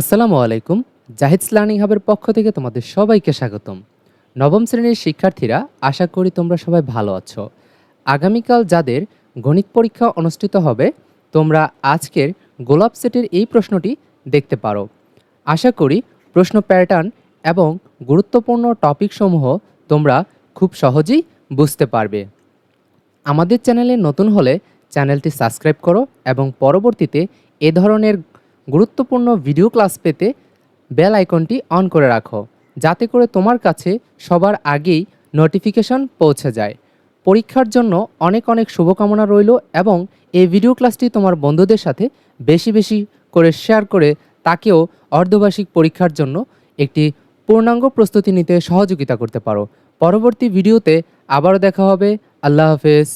আসসালামু আলাইকুম, জাহিদস লার্নিং হাবের পক্ষ থেকে তোমাদের সবাইকে স্বাগতম। নবম শ্রেণির শিক্ষার্থীরা, আশা করি তোমরা সবাই ভালো আছো। আগামীকাল যাদের গণিত পরীক্ষা অনুষ্ঠিত হবে, তোমরা আজকের গোলাপ সেটের এই প্রশ্নটি দেখতে পারো। আশা করি প্রশ্ন প্যাটার্ন এবং গুরুত্বপূর্ণ টপিকসমূহ তোমরা খুব সহজেই বুঝতে পারবে। আমাদের চ্যানেলে নতুন হলে চ্যানেলটি সাবস্ক্রাইব করো এবং পরবর্তীতে এ ধরনের গুরুত্বপূর্ণ ভিডিও ক্লাস পেতে বেল আইকনটি অন করে রাখো, যাতে করে তোমার কাছে সবার আগেই নোটিফিকেশন পৌঁছে যায়। পরীক্ষার জন্য অনেক অনেক শুভকামনা রইল এবং এই ভিডিও ক্লাসটি তোমার বন্ধুদের সাথে বেশি বেশি করে শেয়ার করে তাকেও অর্ধবার্ষিক পরীক্ষার জন্য একটি পূর্ণাঙ্গ প্রস্তুতি নিতে সহযোগিতা করতে পারো। পরবর্তী ভিডিওতে আবারও দেখা হবে। আল্লাহ হাফেজ।